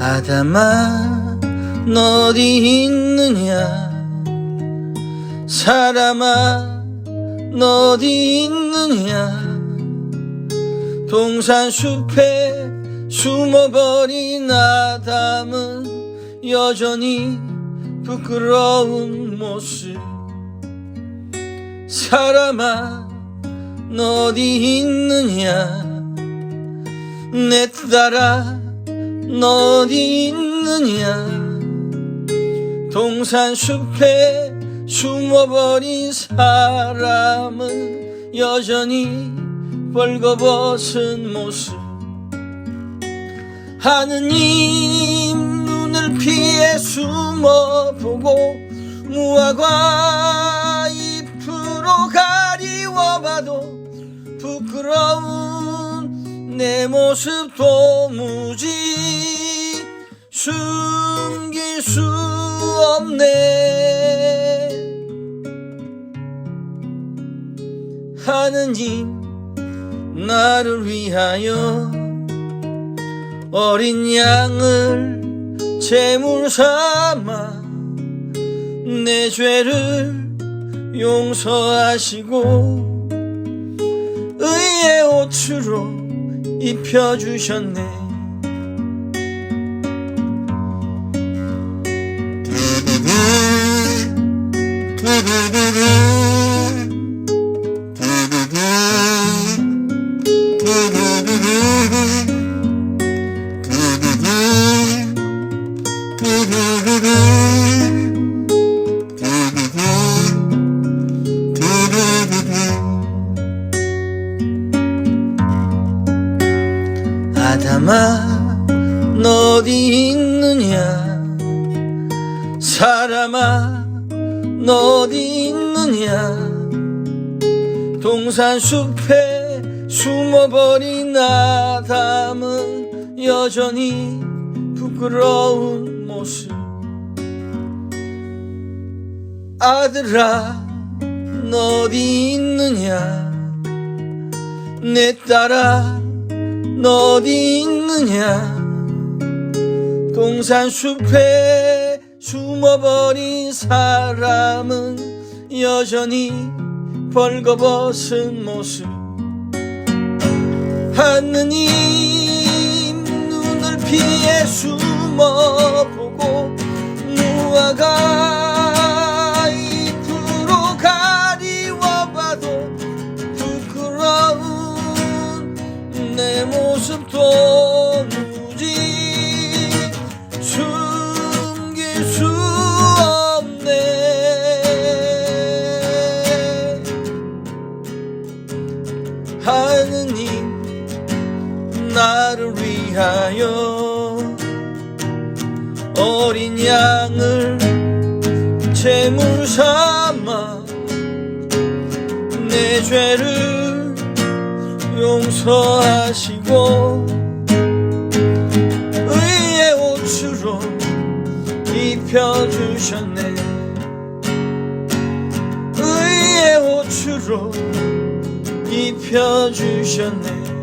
아담아 너 어디 있느냐? 사람아 너 어디 있느냐? 동산숲에 숨어버린 아담은 여전히 부끄러운 모습. 사람아 너 어디 있느냐? 내 딸아 너 어디 있느냐? 동산숲에 숨어버린 사람은 여전히 벌거벗은 모습. 하느님 숨어보고 무화과 잎으로 가리워봐도 부끄러운 내 모습 도무지 숨길 수 없네. 하느님 나를 위하여 어린 양을 제물 삼아 내 죄를 용서하시고 의의 옷으로 입혀주셨네 아담아 너 어디 있느냐? 사람아 너 어디 있느냐? 동산숲에 숨어버린 아담은 여전히 부끄러운 모습. 아들아 너 어디 있느냐? 내 딸아 너 어디 있느냐? 동산숲에 숨어버린 사람은 여전히 벌거벗은 모습. 하느님 눈을 피해 숨어 어린 양을 제물 삼아 내 죄를 용서하시고 의의 옷으로 입혀주셨네. 의의 옷으로 입혀주셨네